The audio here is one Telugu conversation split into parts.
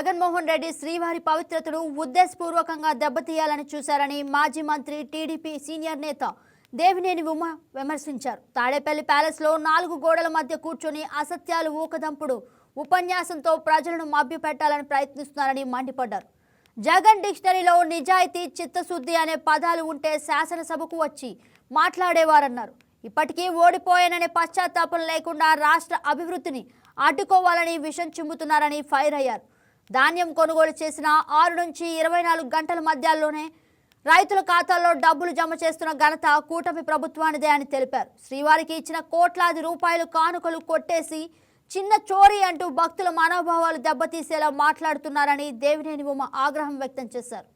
జగన్మోహన్ రెడ్డి శ్రీవారి పవిత్రతను ఉద్దేశపూర్వకంగా దెబ్బతీయాలని చూశారని మాజీ మంత్రి టీడీపీ సీనియర్ నేత దేవినేని ఉమ విమర్శించారు. తాడేపల్లి ప్యాలెస్లో నాలుగు గోడల మధ్య కూర్చొని అసత్యాలు ఊకదంపుడు ఉపన్యాసంతో ప్రజలను మభ్యపెట్టాలని ప్రయత్నిస్తున్నారని మండిపడ్డారు. జగన్ డిక్షనరీలో నిజాయితీ చిత్తశుద్ధి అనే పదాలు ఉంటే శాసనసభకు వచ్చి మాట్లాడేవారన్నారు. ఇప్పటికీ ఓడిపోయాననే పశ్చాత్తాపం లేకుండా రాష్ట్ర అభివృద్ధిని అడ్డుకోవాలని విషం చిమ్ముతున్నారని ఫైర్ అయ్యారు. ధాన్యం కొనుగోలు చేసిన ఆరు నుంచి ఇరవై నాలుగు గంటల మధ్యలోనే రైతుల ఖాతాల్లో డబ్బులు జమ చేస్తున్న ఘనత కూటమి ప్రభుత్వానిదే అని తెలిపారు. శ్రీవారికి ఇచ్చిన కోట్లాది రూపాయలు కానుకలు కొట్టేసి చిన్న చోరీ అంటూ భక్తుల మనోభావాలు దెబ్బతీసేలా మాట్లాడుతున్నారని దేవినేని ఉమ ఆగ్రహం వ్యక్తం చేశారు.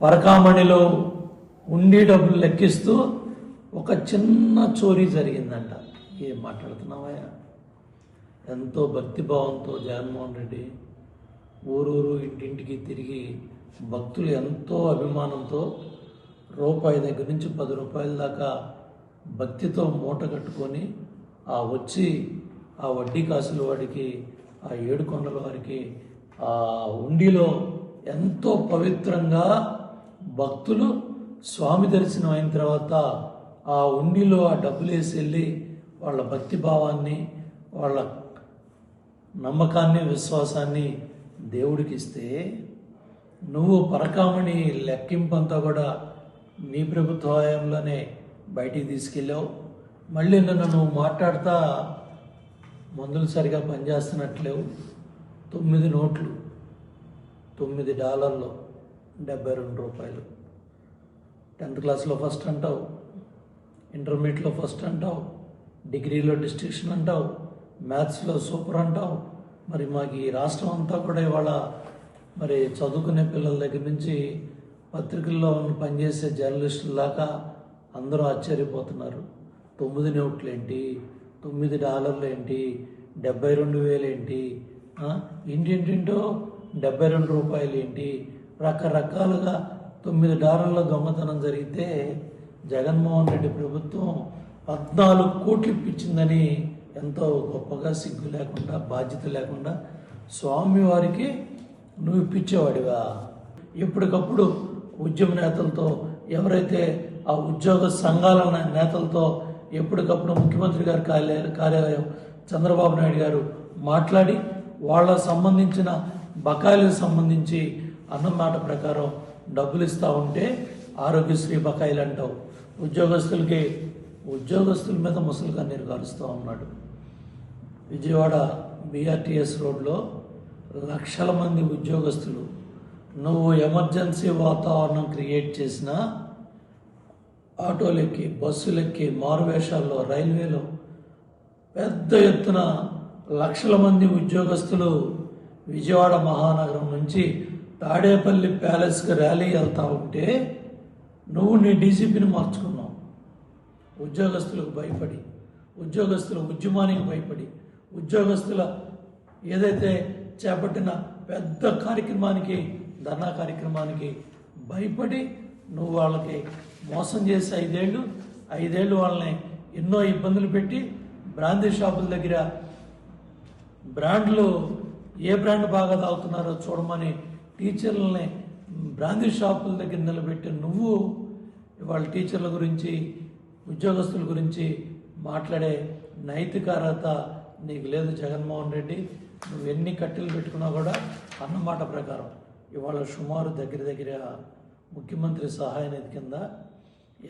వరకామణిలో ఉండి డబ్బులు లెక్కిస్తూ ఒక చిన్న చోరీ జరిగిందంట. ఏం మాట్లాడుతున్నావా ఎంతో భక్తిభావంతో జగన్మోహన్ రెడ్డి ఊరూరు ఇంటింటికి తిరిగి భక్తులు ఎంతో అభిమానంతో రూపాయి దగ్గర నుంచి పది రూపాయల దాకా భక్తితో మూట కట్టుకొని ఆ వచ్చి ఆ వడ్డీ కాసుల వాడికి ఆ ఏడుకొండల వారికి ఆ ఉండిలో ఎంతో పవిత్రంగా భక్తులు స్వామి దర్శనం అయిన తర్వాత ఆ ఉండిలో ఆ డబ్బులు వేసి వెళ్ళి వాళ్ళ భక్తి భావాన్ని వాళ్ళ నమ్మకాన్ని విశ్వాసాన్ని దేవుడికిస్తే నువ్వు పరకామణి లెక్కింపంతా కూడా నీ ప్రభుత్వ హయాంలోనే బయటికి తీసుకెళ్ళావు. మళ్ళీ నన్ను నువ్వు మాట్లాడతా మందులు సరిగా పనిచేస్తున్నట్లేవు. తొమ్మిది నోట్లు తొమ్మిది డాలర్లు డెబ్బై రెండు రూపాయలు. టెన్త్ క్లాస్లో ఫస్ట్ అంటావు ఇంటర్మీడియట్లో ఫస్ట్ అంటావు డిగ్రీలో డిస్ట్రిక్షన్ అంటావు మ్యాథ్స్లో సూపర్ అంటావు మరి మాకు ఈ రాష్ట్రం అంతా కూడా ఇవాళ మరి చదువుకునే పిల్లల దగ్గర నుంచి పత్రికల్లో పనిచేసే జర్నలిస్టుల దాకా అందరూ ఆశ్చర్యపోతున్నారు. తొమ్మిది నోట్లు ఏంటి? తొమ్మిది డాలర్లు ఏంటి? డెబ్బై రెండు వేలు ఏంటి? ఆ, డెబ్బై రెండు రూపాయలు ఏంటి? రకరకాలుగా తొమ్మిది డాలర్ల దొంగతనం జరిగితే జగన్మోహన్ రెడ్డి ప్రభుత్వం పద్నాలుగు కోట్లు ఇప్పించిందని ఎంతో గొప్పగా సిగ్గు లేకుండా బాధ్యత లేకుండా స్వామివారికి నువ్వు ఇప్పించేవాడివా? ఎప్పటికప్పుడు ఉద్యమ నేతలతో ఎవరైతే ఆ ఉద్యోగ సంఘాల నేతలతో ఎప్పటికప్పుడు ముఖ్యమంత్రి గారి కార్యాలయం కార్యాలయం చంద్రబాబు నాయుడు గారు మాట్లాడి వాళ్ళకు సంబంధించిన బకాయిలకు సంబంధించి అన్నమాట ప్రకారం డబ్బులు ఇస్తూ ఉంటే ఆరోగ్యశ్రీ బకాయిలు అంటావు. ఉద్యోగస్తులకి ఉద్యోగస్తుల మీద ముసలిగా నీరు కారుస్తూ ఉన్నాడు. విజయవాడ బీఆర్టీఎస్ రోడ్లో లక్షల మంది ఉద్యోగస్తులు నువ్వు ఎమర్జెన్సీ వాతావరణం క్రియేట్ చేసిన ఆటోలెక్కి బస్సులెక్కి మారువేషాల్లో రైల్వేలో పెద్ద ఎత్తున లక్షల మంది ఉద్యోగస్తులు విజయవాడ మహానగరం నుంచి తాడేపల్లి ప్యాలెస్కి ర్యాలీ వెళ్తా ఉంటే నువ్వు నీ డీసీపీని మార్చుకున్నావు. ఉద్యోగస్తులకు భయపడి ఉద్యోగస్తుల ఉద్యమానికి భయపడి ఉద్యోగస్తుల ఏదైతే చేపట్టిన పెద్ద కార్యక్రమానికి ధర్నా కార్యక్రమానికి భయపడి నువ్వు వాళ్ళకి మోసం చేసి ఐదేళ్ళు ఐదేళ్ళు వాళ్ళని ఎన్నో ఇబ్బందులు పెట్టి బ్రాందీ షాపుల దగ్గర బ్రాండ్లు ఏ బ్రాండ్ బాగా తాగుతున్నారో చూడమని టీచర్లని బ్రాందీ షాపుల దగ్గర నిలబెట్టి నువ్వు ఇవాళ టీచర్ల గురించి ఉద్యోగస్తుల గురించి మాట్లాడే నైతిక అర్హత నీకు లేదు జగన్మోహన్ రెడ్డి నువ్వు ఎన్ని కట్టెలు పెట్టుకున్నా కూడా అన్నమాట ప్రకారం ఇవాళ సుమారు దగ్గర దగ్గర ముఖ్యమంత్రి సహాయ నిధి కింద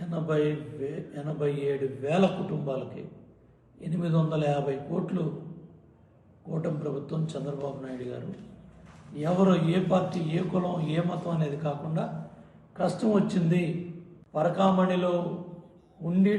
ఎనభై వే ఎనభై ఏడు వేల కుటుంబాలకి ఎనిమిది వందల యాభై కోట్లు కూటమి ప్రభుత్వం చంద్రబాబు నాయుడు గారు. ఎవరు ఏ పార్టీ ఏ కులం ఏ మతం అనేది కాకుండా కష్టం వచ్చింది. పరకామణిలో ఉండి